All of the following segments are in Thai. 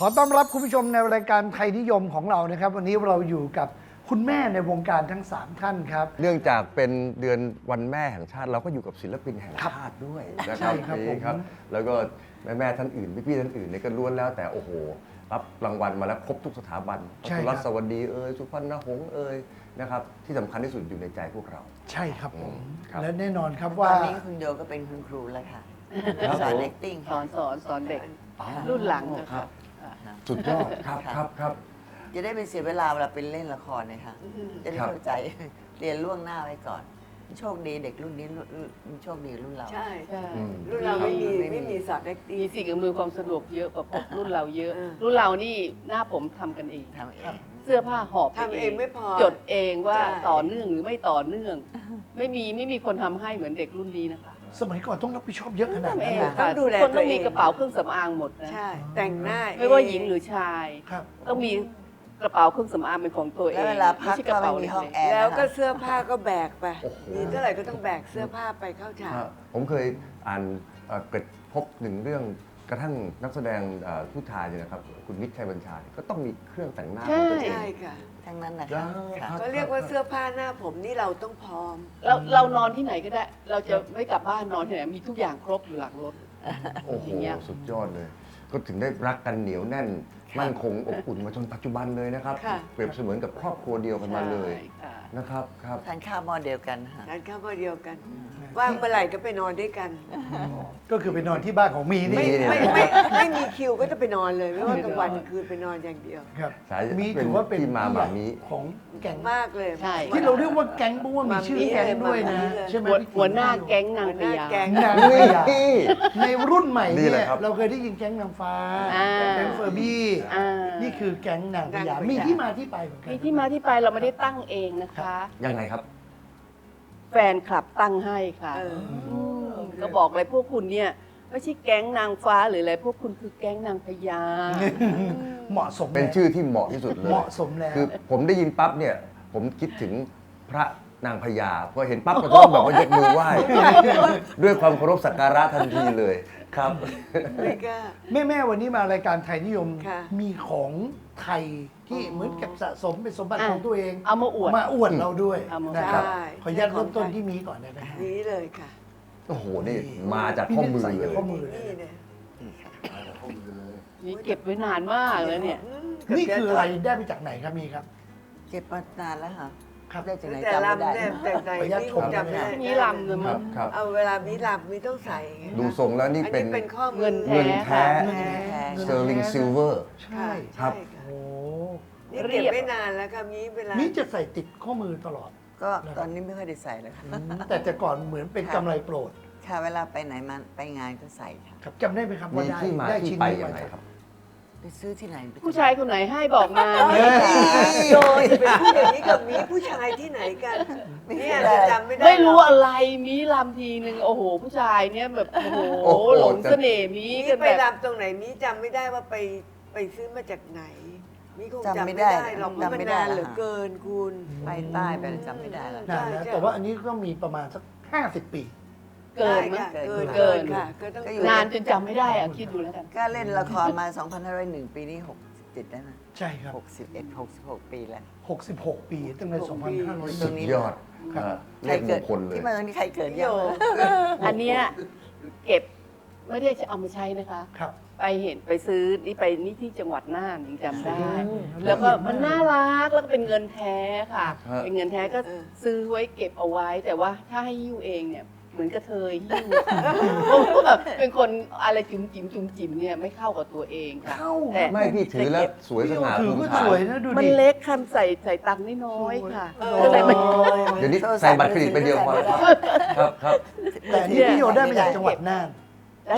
ขอต้อนรับคุณผู้ชมในรายการไทยนิยมของเรานะครับ วันนี้เราอยู่กับคุณแม่ในวงการทั้ง 3 ท่านครับ เนื่องจากเป็นเดือนวันแม่แห่งชาติ เราก็อยู่กับศิลปินแห่งชาติด้วยนะคใช่รับครับนี่ผมครับแล้วก็แม่แม่ๆท่านอื่นพี่ๆท่านอื่นเนี่ยก็ล้วนแล้วแต่โอ้โห รับรางวัลมาแล้วครบทุกสถาบันใช่ครับ รัฐสวัสดีเอ่ยสุพรรณหงษ์เอ่ยนะครับที่สำคัญที่สุดอยู่ในใจพวกเรา ใช่ครับผม ครับ และแน่นอนครับตว่า อนนี้คุณโยก็เป็นคุณครูแล้วค่ะครับสอนผม acting สอนสอนสอนเด็กอ๋อรุ่นหลังนะคครัรับบค่ะ สุดยอดครับครับครับ จะได้ไม่เสียเวลาเวลาเป็นเล่นละครเนี่ยค่ะจะได้ครับเข้าใจ เรียนล่วงหน้าไว้ก่อน โชคดีเด็กรุ่นนี้รุ่นรุ่นโชคดีรุ่นเรา ใช่ใช่อืม รุ่นเราไม่มีไม่มีไม่มีสอนเด็กตี มีสิ่งอำนวยความสะดวกเยอะกว่าพวกรุ่นเราเยอะ เออ รุ่นเรานี่หน้าผมทำกันเอง ทำเอง เสื้อผ้าหอบทำเองไม่พอ จดเองว่าใช่ ต่อเนื่องหรือไม่ต่อเนื่อง ไม่มีไม่มีคนทำให้เหมือนเด็กรุ่นนี้นะคะ สมัยก่อนต้องรับผิดชอบเยอะขนาดทำเอนั้นงเลยค่ะต้องดูแลคนตัต้วองเอมีงกระเป๋าเครื่องสำอางหมดนะใช่ แต่งหน้าไม่ว่าหญิงหรือชาย ครับ ต้องมีกระเป๋าเครื่องสำอางเป็นของตัวเองแล้วเวลาพักไม่ใช่ก็ระไม่เป๋ามีเล็กๆห้องแอร์แล้วนะก็คะเสื้อผ้าก็แบกไปโอ้โห มีเท่าไหร่ก็ต้องแบกเสื้อผ้าไปเข้าฉากครับผมเคยอ่านเอ่อเกิดพบหนึ่งเรื่อง กระทั่งนักแสดงเอ่อผู้ชายเนี่ยนะครับ คุณมิตรชัยบัญชาเนี่ยก็ต้องมีเครื่องแต่งหน้าของตัวเอง ใช่ค่ะ ทั้งนั้นนะได้คะค่ะครับก็เรียกว่าเสื้อผ้าหน้าผมนี่เราต้องพร้อม เราเรานอนที่ไหนก็ได้ เราจะไม่กลับบ้านนอนที่ไหนมีทุกอย่างครบอยู่หลังรถ โอ้โห อย่างเงี้ย สุดยอดเลย ก็ถึงได้รักกันเหนียวแน่น มั่นคงอบอุ่นมาจนปัจจุบันเลยนะครับ ค่ะ เปรียบเสมือนกับครอบครัวเดียวกันมาเลยใช่ค่ะ นะครับครับ ทานข้าวหม้อเดียวกันค่ะทานข้าวมื้อเดียวกัน ว่างเมื่อไหร่ก็ไปนอนด้วยกัน ก็คือไปนอนที่บ้านของมีไม่นี่ไม่ไม่ไม่มีคิวก็จะไปนอนเลยไม่ว่ากลางวันกลางคืนไปนอนอย่างเดียว ครับสายมีเป็นถือว่าเป็นที่มาผู้หมาใหญ่มีของแก๊งมากเลยใช่ ที่เราเรียกว่าแก๊งเพราะว่ามีชื่อแก๊งด้วยนะมามีเลยใช่ไหมหัวพี่หัวหน้าแก๊งนางหัวพหน้าญา แก๊งนางพญาในรุ่นใหม่นี่เนี่แหยละครับ เราเคยได้ยินแก๊งนางฟ้าอ่า แก๊งเฟอร์บี้อ่านี่คือแก๊งนางพญานางพญามีมีที่มาที่ไปเหมือนกัน มีที่มาที่ไปเราไม่ได้ตั้งเองนะคะ ยังไงครับ แฟนคลับตั้งให้ค่ะเออมก็บอกเลยพวกคุณเนี่ยไม่ใช่แก๊งนางฟ้าหรืออะไรพวกคุณคือแก๊งนางพญา เหมาะสมเป็นแล้วชื่อที่เหมาะที่สุดเลย เหมาะสมแล้ว คือผมได้ยินปั๊บเนี่ย ผมคิดถึงพระนางพญาพอเห็นปั๊บก็ต้องแบบว่ายกมือไหว้ ด้วยความเคารพสักการะทันทีเลยครับ ไม่กล้า แม่แม่ๆวันนี้มารายการไทยนิยม ค่ะ มีของไทย ที่เหมือนกับสะสมเป็นสมบัติอะของตัวเองเอามาอวด มาอวดเราด้วยเอามานะครับใช่ขออนุญาตเริ่มต้นที่มีก่อนได้ไหมครับนี้เลยค่ะโอ้โห นี่ มาจากข้อมือใส่เลจากยข้อมือเลย นี่เนี่ยนี่เก็บไว้นานมากแล้วเนี่ยอืมนี่คืออะไรได้มาจากไหนครับมีครับ เก็บมานานแล้วค่ะ ครับได้จากไหนแต่จำไม่ได้ลำเนี่ยแต่ไหนขออนุญาตนี่ชมจำไม่ได้มีลำเลยคมั้รัง บครับเอาเวลามีลำมีต้องใส่ไงดูทรงแล้วนี่อันเป็นนี้เป็นข้อมือเงินแท้ เงินแท้เงินแท้เซอร์ลิงซิลเวอร์ ใช่ครับใช่ค่ะโอ้นี่เก็บไม่นานแล้วค่ะมีเวลา นี่จะใส่ติดข้อมือตลอด ก็ตอนนี้ไม่ค่อยได้ใส่แล้วค่ะอืมแต่แต่ก่อนเหมือนเป็นกำไรโปรดค่ะเวลาไปไหนมาไปงานก็ใส่ค่ะ ครับจำได้ไหมครับว่ามีได้ที่มาได้ที่ชิ้นไปนี้ยังมาไงจากครับ ไปซื้อที่ไหนไปผู้ชายคนไหนให้บอกมา โยนเป็นผู้อย่างนี้กับมีผู้ชายที่ไหนกันเนี่ยจะจำไม่ได้ไม่รู้อะไรมีลำทีนึงโอ้โห ผู้ชายเนี่ยแบบโอ้โหโอ้โห หลงเสน่ห์มีมีกันไปแบบรำตรงไหนมีจำไม่ได้ว่าไปไปซื้อมาจากไหน มีคงจำจำไม่ไม่ได้ได้หรอกเพราะจำมันไม่ได้ นานแล้วเหลือค่ะเกินคุณ ไปใต้ไปอะไรจำไม่ได้แล้วนานแล้วใช่ แต่ว่าอันนี้ก็มีประมาณสัก 50 ปี เกินมั้ยได้ค่ะเกินเกินค่ะก็ต้องก็อยู่ นานจนจำไม่ได้อะคิดดูแล้วกัน ก็เล่นละครมา 2501 ปีนี้67แล้วนะใช่ครับ 61 66 ปีแล้ว 66 ปีตั้งแต่ตรง2500นี้ยอดครับ อ่าเลใครขมเกิดงคลเลย ที่มาตรงนี้ใครเกิดโยยังอันเนี้ยเก็บไม่ได้จะเอามาใช้นะคะ ครับ ไปเห็นไปซื้อนี่ไปนี่ที่จังหวัดน่านยังจำได้อืมแล้วก็มันน่ารักแล้วก็เป็นเงินแท้ค่ะ ฮะ เป็นเงินแท้ก็ซื้อไว้เก็บเอาไว้ แต่ว่าถ้าให้หิ้วเองเนี่ย เหมือนกระเทยหิ้วเพราะว่าแบบเป็นคนอะไรจุ๋มจิ๋มจุ๋มจิ๋มเนี่ยไม่เข้ากับตัวเองค่ะเข้าแต่ไม่พี่ถือแล้วสวยสง่าถือภูก็มิฐาสนวยนะดูมันดิเล็กคันใส่ใส่ตังค์น้อยๆค่ะโอ้ก็เลยไม่เดี๋ยวนี้ใส่บัตรเครดิตไปเดียวพอแล้วครับครับครับแต่อันนี่พี่โยได้มาจากจังหวัดน่านได้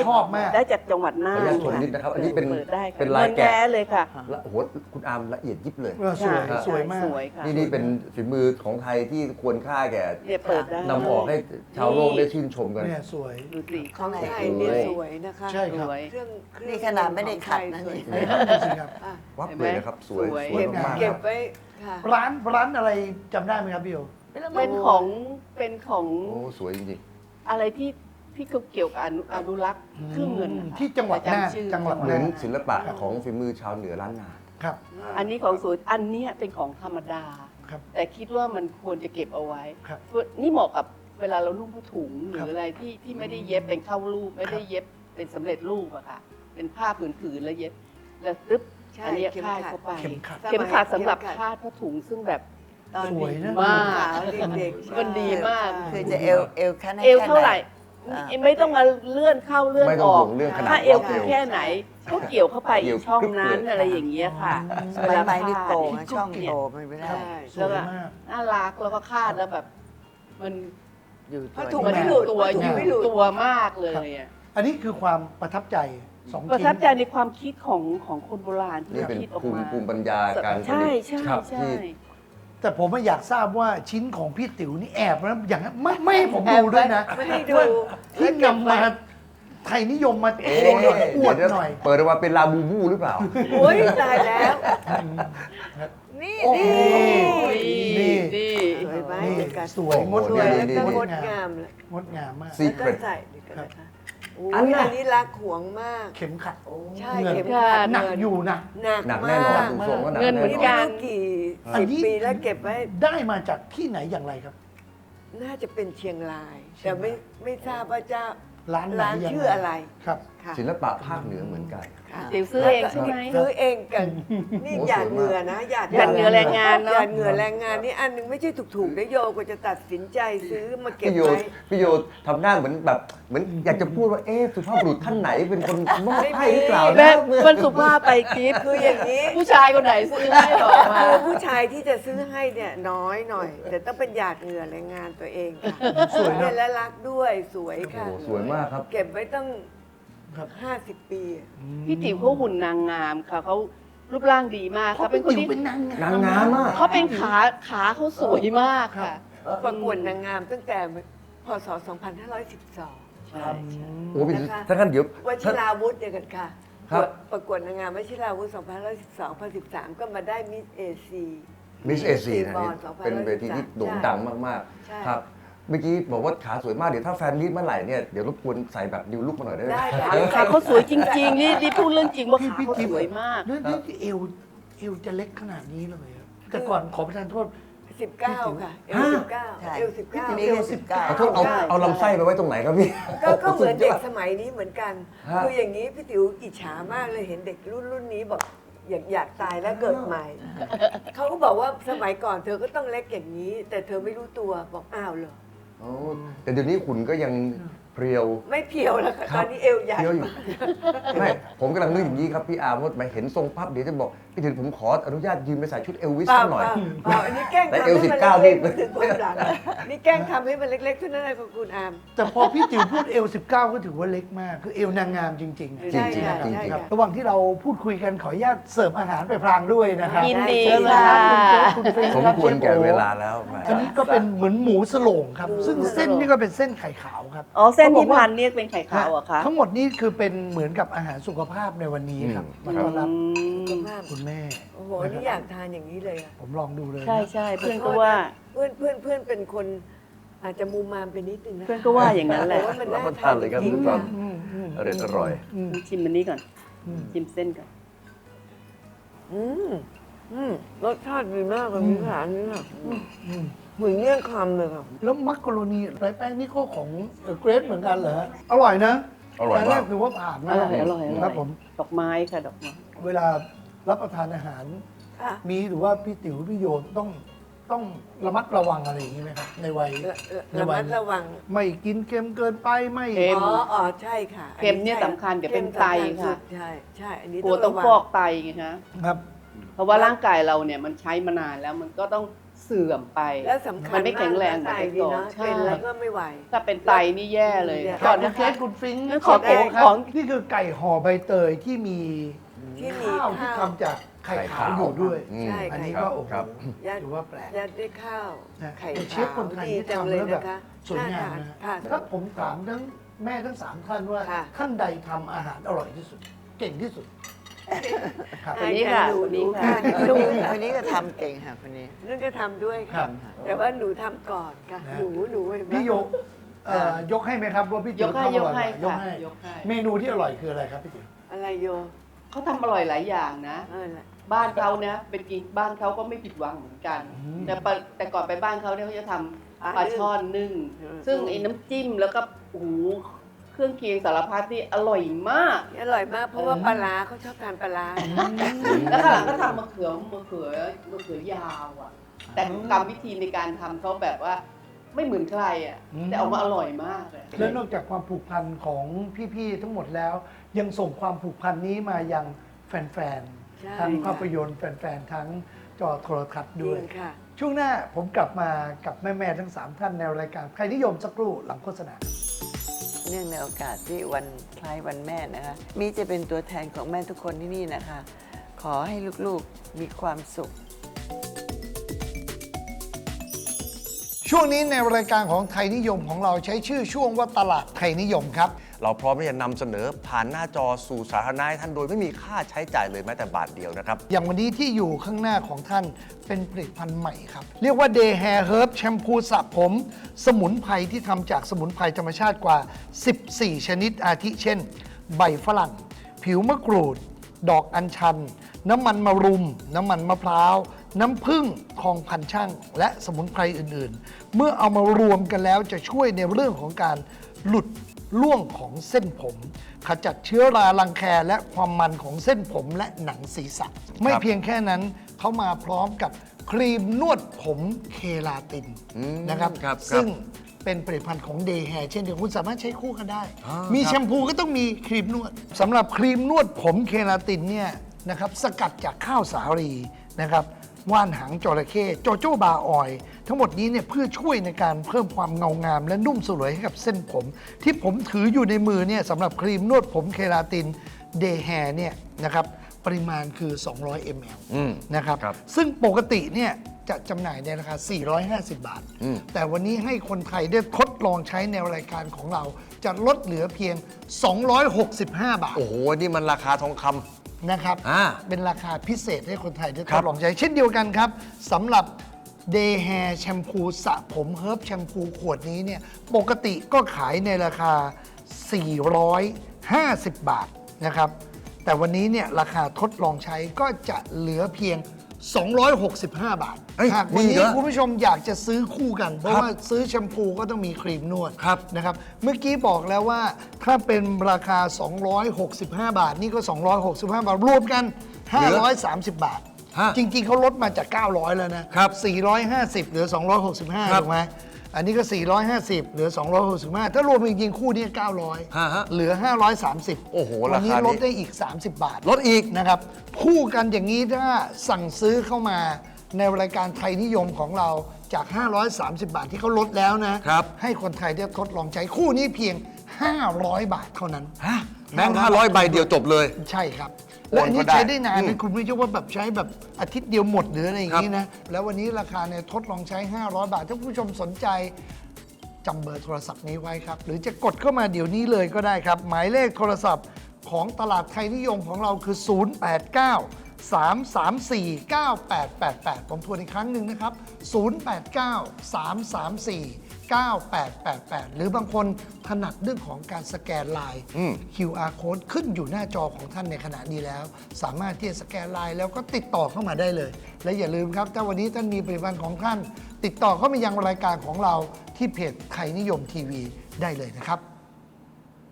ชอบมาก ได้จากจังหวัดน่าขออนุญาตชมนิดนะครับอันนี้เป็นปิดได้ค่ะเป็นลายแกะงิท้เลยค่ะ และโอ้โหคุณอามละเอียดยิบเลย เออสวยค่ะสวยมาก สวยค่ะนี่นี่เป็นฝีมือของไทยที่ควรค่าแก่เนี่ยเปิดได้นำออกให้ชาวโลกได้ชื่นชมกัน เนี่ยสวย ดูสิของไทยเนี่ยสวยนะคะใช่ครับ สวย เครื่องเครื่องนี่ขนาดไม่ได้ขัดนะของไทยนี่สวยดูสิครับ อะวับเห็นไหมเลยนะครับ สวยสวย สวยเก็บมากๆเก็คบรับไว้ค่ะร้านร้านอะไรจำได้ไหมครับพี่โยเป็นของเป็นของโอ้ สวยจริง อะไรที่ ที่เขาเกี่ยวกับอนุอนุรักษ์เครื่องเงินนะคะที่จังหวัดแต่น่านจำชื่อจังหวัดเหมืน่าอนนศิลปะของฝีมือชาวเหนือล้านนา ครับ อันนี้ของสวยอันเนี้ยเป็นของธรรมดา ครับ แต่คิดว่ามันควรจะเก็บเอาไว้ครับ นี่เหมาะกับเวลาเรานุ่งผ้าถุงหครืรับออะไรที่ที่ไม่ได้เย็บเป็นเข้ารูป ไม่ได้เย็บเป็นสำเร็จรูปอะค่ะ เป็นผ้าผืนๆแล้วเย็บ แล้วตึ๊บใช่อันเนี้ยเข็มคาดขัด เข้าไป เข็มขัด เข็มขัดสำหรับเข็มขัดคาดผ้าถุงซึ่งแบบตอนสวยนะ มากสาวเด็กๆมันดีมาก คือจะเอวเอวแค่ไหนเอวเท่าไหร่อ่า ไม่ต้องมาเลื่อนเข้าเลื่อนไม่ต้อองอกห่วงเรื่องขนาดถ้าเอวของคือเอวแค่ไหน ก็เกี่ยวเข้าไปเกี่อียวกช่องกรึ๊บนั้นเลยอะไรอย่างเงี้ยค่ะสมัยใหม่นี่โตไงช่องเกี่โตยวมันไม่ได้ใช่สวยมาก น่ารักแล้วก็คาดแล้วแบบ มันอยู่ผ้าตัถุวงมันไม่เดีหยลุวดตัวผ้าถุองยู่ไม่หลุด ตัวมากเลยอะอันนี้คือความประทับใจสองประชิ้น ทับใจในความคิดของของคนโบราณที่นี่เป็นคิดออกภูมิมา ภูมิปัญญาการผใช่ลิต ใช่ครับ ใช่ที่ แต่ผมอะอยากทราบว่าชิ้นของพี่ติ๋วนี่แอบนะอย่างนั้นไม่ไม่ให้ผมดูด้วยนะไม่ให้ดู ว่าที่นำมาไทยนิยมมาโชว์หน่อยอวดหน่อย เปิดออกมาเป็นลาบูบูหรือเปล่า โอ้ยตายแล้ว นี่โอ้โหนี่นี่ นี่สวยไหมนี่เดี๋ยวกันสวยงดสวยงามแล้วนี่ก็นี่ งดงามเลยงดงามมากซีแล้วก็ใส่เดี๋ยวกันนะคะโอ้อันยน่ะอันนี้รักหวงมาก เข็มขัดใช่เงินเข็มขัดหนักเงิอยู่นะหนักหนักมาแน่นอนกดูทรงก็หนักเงินแน่เหมือนนกัอนไม่รู้กี่อันสิบนี้ปีแล้วเก็บไว้ได้มาจากที่ไหนอย่างไรครับ น่าจะเป็นเชียงรายเชีแต่ยงรายไม่ไม่ทราบว่าเจ้าร้านไหนร้านยังชื่ไงออะไรครับ ค่ะศิลปะภาคเหนือเหมือนกันค่ะติ๋วซื้อเองใช่ไหม ซื้อเองกัน นี่โอ้หยาดสวยมากเหงื่อนะหยาดหยาดเหงื่อแรงงานเนอะ หยาดเหงื่อแรงงานนี่อันหนึงไม่ใช่ถูกๆนะโยกว่าจะตัดสินใจซื้อมาเก็บพี่โยไว้พี่โยทำหน้าเหมือนแบบเหมือนอยากจะพูดว่าเอ๊ะสุภาพบุรุษท่านไหนเป็นคนมอบให้หรือเปล่าแม่นะมันสุภาพไปกิฟคืออย่างนี้ ผู้ชายคนไหนซื้อให้หรอกมา คือผู้ชายที่จะซื้อให้เนี่ยน้อยหน่อย แต่ต้องเป็นหยาดเหงื่อแรงงานตัวเองค่ะสวยนะเนี่ยและรักด้วยสวยโอ้ค่ะโหสวยมากครับ เก็บไว้ตั้ง ครับ50ปีอะพี่ติ๋วเขาหุ่นนางงามค่ะเขารูปร่างดีมากเขาเขาเป็เป็นนคนติ๋วที่เป็นนางงามนางงามมากเขาเป็นขาขาเขาสวยมากค่ะ ประกวดนางงามตั้งแต่พศ 2512 ใช่โอ้พี่นะคะถ้างั้นเดี๋ยววชิราวุธเดียวกันค่ะ ครับ ประกวดนางงามวชิราวุธ2512 2013 ก็มาได้มิสเอซี มิสเอซีนะบอนี่ล2013เป็นเวทีที่โด่งดังมาก ใช่ ๆ ครับ เมื่อกี้บอกว่าขาสวยมากเดี๋ยวถ้าแฟนมิตเมื่อไหร่เนี่ยเดี๋ยวรบกวนใส่แบบดิวลุกมาหน่อยได้ไหมได้ค่ะขาเขาสวยจริงๆนี่นี่พูดเรื่องจริงว่าขาเขาสวยมากนี่นี่เอวเอวจะเล็กขนาดนี้เลยอะแต่ก่อนขอประทานโทษ19ค่ะเอลใช่19เอล19นี่คือสิบเก้า ขอโทษเอาเอาลำไส้ไปไว้ตรงไหนครับพี่ ก็ก็เหมือนเด็กสมัยนี้เหมือนกัน ฮะ คืออย่างนี้พี่ติ๋วอิจฉามากเลยเห็นเด็กรุ่นรุ่นนี้บอกอยากอยากตายแล้วเกิดใหม่ เขาก็บอกว่าสมัยก่อนเธอก็ต้องเล็กอย่างนี้ แต่เธอไม่รู้ตัวบอกอ้าวเหรอโอ้ แต่เดี๋ยวนี้ขุนก็ยัง เพรียว ไม่เพียวแล้วค่ะตอนนี้เอวใหญ่เพียวอยู่ ไม่ผมกำลังนึกอย่างนี้ครับพี่อาร์มว่าไปเห็นทรงปั๊บเดี๋ยวจะบอก พี่ถึงผมขออนุญาตยืมไปใส่ชุดเอลวิสเปล่าสักหน่อย เปล่าเปล่าอันนี้แกล้งแต่ทำเอให้วมัน19เล็กนี่ๆถึงความหลังนี่แกล้งทำให้มันเล็กๆเท่านั้นเองของคุณอาม แต่พอพี่ติ๋วพูดเอว19 ก็ถือว่าเล็กมาก คือเอวนางงามจริงๆอะใช่จริงๆค่ะจริงๆใช่ครับค่ะระหว่างที่เราพูดคุยกันขออนุญาตเสิร์ฟอาหารไปพลางด้วยนะครับยินดี เชิญเลยครับคุณเกรซสคุณมฟิงควรแก่เชฟโอเวลาแล้วแหม อันนี้ก็เป็นเหมือนหมูสโลงครับหมูซึ่งเส้นนี่ก็เป็นเส้นไข่ขาวครับ อ๋อเส้นที่ขาบอกว่าพันเนี่ยเป็นไข่ขาวเหรอะคะทั้งหมดนี้คือเป็นเหมือนกับอาหารสุขภาพในวันนี้ครับมาต้อนรับสุขภาพคุณแม่โอ้โหนี่อยากทานอย่างนี้เลยอะผมลองดูเลยนะใช่ใช่เพื่อนก็ว่าเพื่อนเพื่อนเพื่อนเป็นคนอาจจะมูมามไปนิดนึงนะเพื่อนก็ว่าอย่างนั้นแหละต่ว่ามันรับน่าประทาทานนเลยครับจริทุงกๆท่าค่ะนอืมอืมอร่อยอร่อยอืมชิมอันนี้ก่อนอืมชิมเส้นก่อนอืมอืมรสชาติดีมากเลยพี่ขาอันนี้ค่ะอืม เหมือนเมี่ยงคำเลยค่ะแล้วมักกะโรนีไรแป้งนี่ก็ของเกรดเหมือนกันเหรอฮะอร่อยนะอร่อยนแรมากก ถือว่าผ่านอมากร่อยอร่อยอคร่รัอบยผมดอกไม้ค่ะดอกไม้เวลารับประทานอาหาร ค่ะมีหรือว่าพี่ติ๋วพี่โยต้องต้องระมัดระวังอะไรอย่างนี้ไหมครับ ในวัยระระมัดระวัง ไม่กินเค็มเกินไปไม่เค็ม อ๋ออ๋อใช่ค่ะเค็มเนี่ยสำคัญเดี๋ยวเป็นไตค่ะใช่ใช่อันนี้กลัวต้องระฟวัอกไตไงฮะครับ เพราะว่าร่างกายเราเนี่ยมันใช้มานานแล้วมันก็ต้องเสื่อมไป แล้วสำคัญมันไม่แข็งแรงมากเหมืนะอนไตดีนะใช่ เป็นแล้วก็ไม่ไหว ถ้าเป็นไตนี่แย่เลยเนี่ยก่ก่ออนนนะนะคะคะคุณฟิงค์งั้นขอขอโทษครับ ของนี่คือไก่ห่อใบเตยที่มีที่มีข้าวที่ข้าว ทำจากไข่ขาวอยู่ด้วย อืม ใช่ อันนี้ครัก็บโอ้โหครับยัดถือว่าแปลก ยัดด้วยข้าว นะไข่เป็นเชขาฟคนวไทยดีที่จังทำเลยแล้วแบบนะคะสวยงามน่นะทานถ้าผมถามทั้งแม่ทั้งสามท่านว่า ค่ะ ท่านใดทำอาหารอร่อยที่สุด เก่งที่สุด ครับ คนนี้ค่ะหนูคนนี้หนูค่ะหนูคนนี้ก็ทำเก่งค่ะคนนี้ นั่นก็ทำด้วยครัค่ะบแต่ว่าหนูทำก่อนค่ะนะหนูหนูเห็นไหม พี่โยเอ่อยกให้ไหมครับว่าพี่ยติ๋วกให้ทำอยกร่อยให้ยกค่ะให้ ยกให้เมนูที่อร่อยคืออะไรครับพี่ติ๋วอะไรโยเขาทำอร่อยหลายอย่างนะ เออละบ้านเขานะเป็นกินบ้านเขาก็ไม่ผิดหวังเหมือนกันอืมแต่ปะแต่ก่อนไปบ้านเขาเนี่ยเขาจะทำปลาปลานึ่งช่อนนึ่งอืมซึ่งไอ้น้ำจิ้มแล้วก็โอ้โห เครื่องเคียงสารพัดนี่อร่อยมาก อร่อยมากเพราะว่าปลาร้าเขาชอบทานปลาร้าแล้วข้างหลังก็ทำมะเขือมะเขือมะเขือยาวอะ แต่กรรมวิธีในการทำเขาแบบว่าไม่เหมือนใครอะอืมแต่ออกมาอร่อยมากเลยแล้วนอกจากความผูกพันของพี่ๆทั้งหมดแล้ว ยังส่งความผูกพันนี้มายังแฟนใช่ๆทั้งค่ะภาพยนตร์แฟนๆทั้งจอโทรทัศน์จด้ริวยงค่ะช่วงหน้าผมกลับมากับแม่ๆทั้ง 3 ท่านในรายการใครนิยมสักครู่หลังโฆษณา เนื่องในโอกาสที่วันคล้ายวันแม่นะคะมีจะเป็นตัวแทนของแม่ทุกคนที่นี่นะคะ ขอให้ลูกๆมีความสุข ช่วงนี้ในรายการของไทยนิยมของเราใช้ชื่อช่วงว่าตลาดไทยนิยมครับ เราพร้อมที่จะนำเสนอผ่านหน้าจอสู่สาธารณะให้ท่านโดยไม่มีค่าใช้จ่ายเลยแม้แต่บาทเดียวนะครับ อย่างวันนี้ที่อยู่ข้างหน้าของท่านเป็นผลิตภัณฑ์ใหม่ครับ เรียกว่า Day Hair Herb แชมพูสระผม สมุนไพรที่ทำจากสมุนไพรธรรมชาติกว่า 14 ชนิดอาทิเช่น ใบฝรั่ง ผิวมะกรูด ดอกอัญชัน น้ำมันมะรุม น้ำมันมะพร้าว น้ำผึ้งทองพันช่าง และสมุนไพรอื่นๆ เมื่อเอามารวมกันแล้วจะช่วยในเรื่องของการหลุดล่วงของเส้นผม ขจัดเชื้อรารังแคและความมันของเส้นผมและหนังศีรษะ ไม่เพียงแค่นั้นเขามาพร้อมกับครีมนวดผมเคลาตินอืมนะครับ ครับซึ่งเป็นผลิตภัณฑ์ของเดย์แฮร์เช่นเดียวกันคุณสามารถใช้คู่กันได้ อ่ามีครับแชมพูก็ต้องมีครีมนวดสำหรับครีมนวดผมเคลาตินเนี่ยนะครับสกัดจากข้าวสาลีนะครับ ว่านหางจระเข้โจโจบาออยล์ทั้งหมดนี้เนี่ยเพื่อช่วยในการเพิ่มความเงางาม และนุ่มสลวยให้กับเส้นผม ที่ผมถืออยู่ในมือเนี่ยสำหรับครีมนวดผมเคลาตินเดย์แฮร์เนี่ยนะครับปริมาณคือ 200 ml อืม นะครับ ครับ ซึ่งปกติเนี่ยจะจำหน่ายในราคา 450 บาท อืม แต่วันนี้ให้คนไทยได้ทดลองใช้ในรายการของเรา จะลดเหลือเพียง 265 บาท โอ้โห นี่มันราคาทองคำ นะครับ อ่าเป็นราคาพิเศษให้คนไทยได้คทรับดลองใช้เช่นเดียวกันครับสำหรับ Day Hair แชมพูสระผมเฮิร์บแชมพูขวดนี้เนี่ยปกติก็ขายในราคา 450 บาทนะครับ แต่วันนี้เนี่ยราคาทดลองใช้ก็จะเหลือเพียง 265 บาทเอ้ยหากวันมีนี้เหรอคุณผู้ชมอยากจะซื้อคู่กัน เพราะครับว่าซื้อแชมพูก็ต้องมีครีมนวดครับ นะครับ เมื่อกี้บอกแล้วว่าถ้าเป็นราคา 265 บาท นี่ก็ 265 บาท รวมกัน 530 บาท ฮะจริงๆเขาลดมาจาก 900 แล้วนะครับ450 เหลือ 265ครับถูกไหม อันนี้ก็ 450 เหลือ 265 ถ้ารวมจริงๆคู่นี้900ฮะฮะเหลือ 530โอ้โหวันี้ราคานี้ลดได้อีก 30 บาทลดอีก นะครับ คู่กันอย่างนี้ถ้าสั่งซื้อเข้ามาในรายการไทยนิยมของเราจาก 530 บาทที่เขาลดแล้วนะครับ ให้คนไทยได้ทดลองใช้คู่นี้เพียง 500 บาทเท่านั้น ฮะแบงค์ห้าร้อยใบเดียวจบเลย ใช่ครับโอน และอันนี้ก็ได้ใช้ได้นานอืนะมคุณไม่ใช่ว่าแบบใช้แบบอาทิตย์เดียวหมดหรืออะไรอย่างนี้นะ แล้ววันนี้ราคาเนี่ยทดลองใช้ 500 บาท ถ้าผู้ชมสนใจจำเบอร์โทรศัพท์นี้ไว้ครับ หรือจะกดเข้ามาเดี๋ยวนี้เลยก็ได้ครับ หมายเลขโทรศัพท์ของตลาดไทยนิยมของเราคือ 089 334 9888 ผมทวนอีกครั้งหนึ่งนะครับ 089 334 9888 หรือบางคนถนัดเรื่องของการสแกนไลน์อืม QR code ขึ้นอยู่หน้าจอของท่านในขณะนี้แล้ว สามารถที่จะสแกนไลน์แล้วก็ติดต่อเข้ามาได้เลย และอย่าลืมครับ ถ้าวันนี้ท่านมีผลิตภัณฑ์ของท่าน ติดต่อเข้ามายังรายการของเราที่เพจไทยนิยมทีวีได้เลยนะครับ